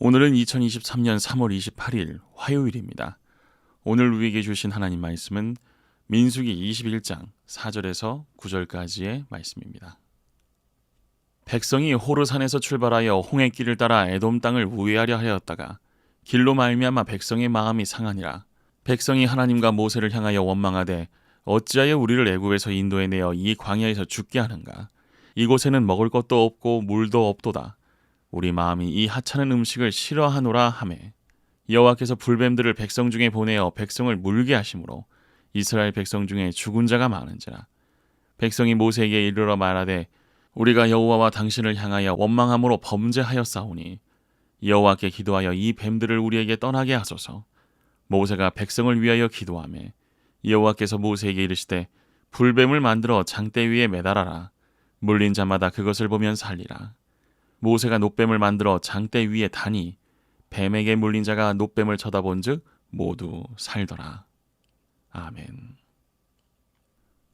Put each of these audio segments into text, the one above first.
오늘은 2023년 3월 28일 화요일입니다. 오늘 우리에게 주신 하나님 말씀은 민수기 21장 4절에서 9절까지의 말씀입니다. 백성이 호르산에서 출발하여 홍해길을 따라 에돔 땅을 우회하려 하였다가 길로 말미암아 백성의 마음이 상하니라 백성이 하나님과 모세를 향하여 원망하되 어찌하여 우리를 애굽에서 인도해 내어 이 광야에서 죽게 하는가 이곳에는 먹을 것도 없고 물도 없도다 우리 마음이 이 하찮은 음식을 싫어하노라 하매 여호와께서 불뱀들을 백성 중에 보내어 백성을 물게 하심으로 이스라엘 백성 중에 죽은 자가 많은지라. 백성이 모세에게 이르러 말하되 우리가 여호와와 당신을 향하여 원망함으로 범죄하였사오니 여호와께 기도하여 이 뱀들을 우리에게 떠나게 하소서. 모세가 백성을 위하여 기도하매 여호와께서 모세에게 이르시되 불뱀을 만들어 장대 위에 매달아라. 물린 자마다 그것을 보면 살리라 모세가 노뱀을 만들어 장대 위에 다니 뱀에게 물린 자가 노뱀을 쳐다본즉 모두 살더라. 아멘.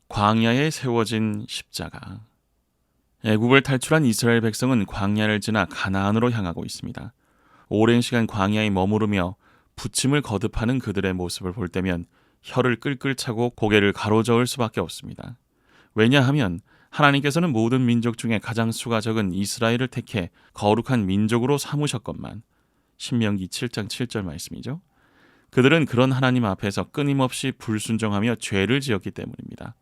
광야에 세워진 십자가. 애굽을 탈출한 이스라엘 백성은 광야를 지나 가나안으로 향하고 있습니다. 오랜 시간 광야에 머무르며 부침을 거듭하는 그들의 모습을 볼 때면 혀를 끌끌 차고 고개를 가로저을 수밖에 없습니다. 왜냐하면 하나님께서는 모든 민족 중에 가장 수가 적은 이스라엘을 택해 거룩한 민족으로 삼으셨건만 신명기 7장 7절 말씀이죠. 그들은 그런 하나님 앞에서 끊임없이 불순종하며 죄를 지었기 때문입니다.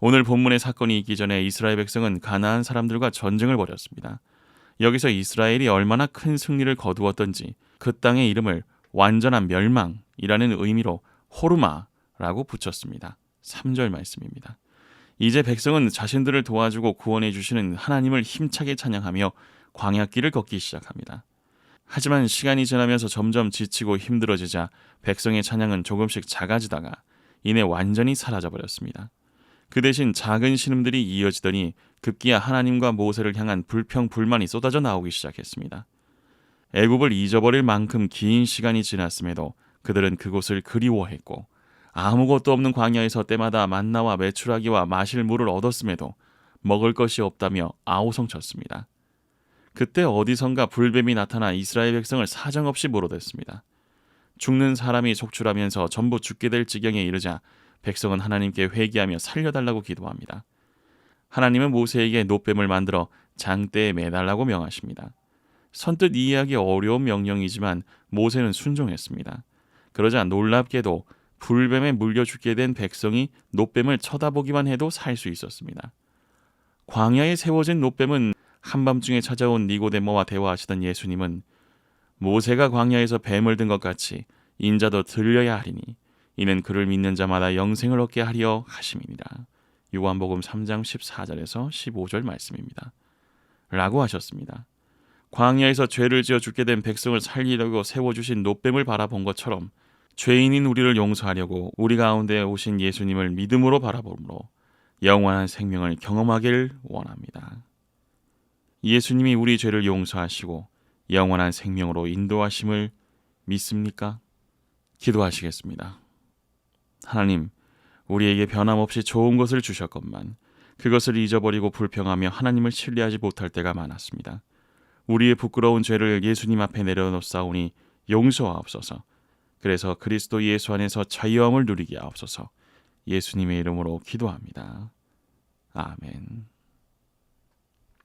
오늘 본문의 사건이 있기 전에 이스라엘 백성은 가나안 사람들과 전쟁을 벌였습니다. 여기서 이스라엘이 얼마나 큰 승리를 거두었던지 그 땅의 이름을 완전한 멸망이라는 의미로 호르마라고 붙였습니다. 3절 말씀입니다. 이제 백성은 자신들을 도와주고 구원해 주시는 하나님을 힘차게 찬양하며 광야길을 걷기 시작합니다. 하지만 시간이 지나면서 점점 지치고 힘들어지자 백성의 찬양은 조금씩 작아지다가 이내 완전히 사라져 버렸습니다. 그 대신 작은 신음들이 이어지더니 급기야 하나님과 모세를 향한 불평 불만이 쏟아져 나오기 시작했습니다. 애굽을 잊어버릴 만큼 긴 시간이 지났음에도 그들은 그곳을 그리워했고 아무것도 없는 광야에서 때마다 만나와 메추라기와 마실 물을 얻었음에도 먹을 것이 없다며 아우성쳤습니다. 그때 어디선가 불뱀이 나타나 이스라엘 백성을 사정없이 물어댔습니다. 죽는 사람이 속출하면서 전부 죽게 될 지경에 이르자 백성은 하나님께 회개하며 살려달라고 기도합니다. 하나님은 모세에게 노뱀을 만들어 장대에 매달라고 명하십니다. 선뜻 이해하기 어려운 명령이지만 모세는 순종했습니다. 그러자 놀랍게도 불뱀에 물려 죽게 된 백성이 노뱀을 쳐다보기만 해도 살 수 있었습니다. 광야에 세워진 노뱀은 한밤중에 찾아온 니고데모와 대화하시던 예수님은 모세가 광야에서 뱀을 든 것 같이 인자도 들려야 하리니 이는 그를 믿는 자마다 영생을 얻게 하려 하심이니라. 요한복음 3장 14절에서 15절 말씀입니다. 라고 하셨습니다. 광야에서 죄를 지어 죽게 된 백성을 살리려고 세워주신 노뱀을 바라본 것처럼 죄인인 우리를 용서하려고 우리 가운데 오신 예수님을 믿음으로 바라보므로 영원한 생명을 경험하길 원합니다. 예수님이 우리 죄를 용서하시고 영원한 생명으로 인도하심을 믿습니까? 기도하시겠습니다. 하나님, 우리에게 변함없이 좋은 것을 주셨건만 그것을 잊어버리고 불평하며 하나님을 신뢰하지 못할 때가 많았습니다. 우리의 부끄러운 죄를 예수님 앞에 내려놓사오니 용서하옵소서. 그래서 그리스도 예수 안에서 자유함을 누리게 하옵소서. 예수님의 이름으로 기도합니다. 아멘.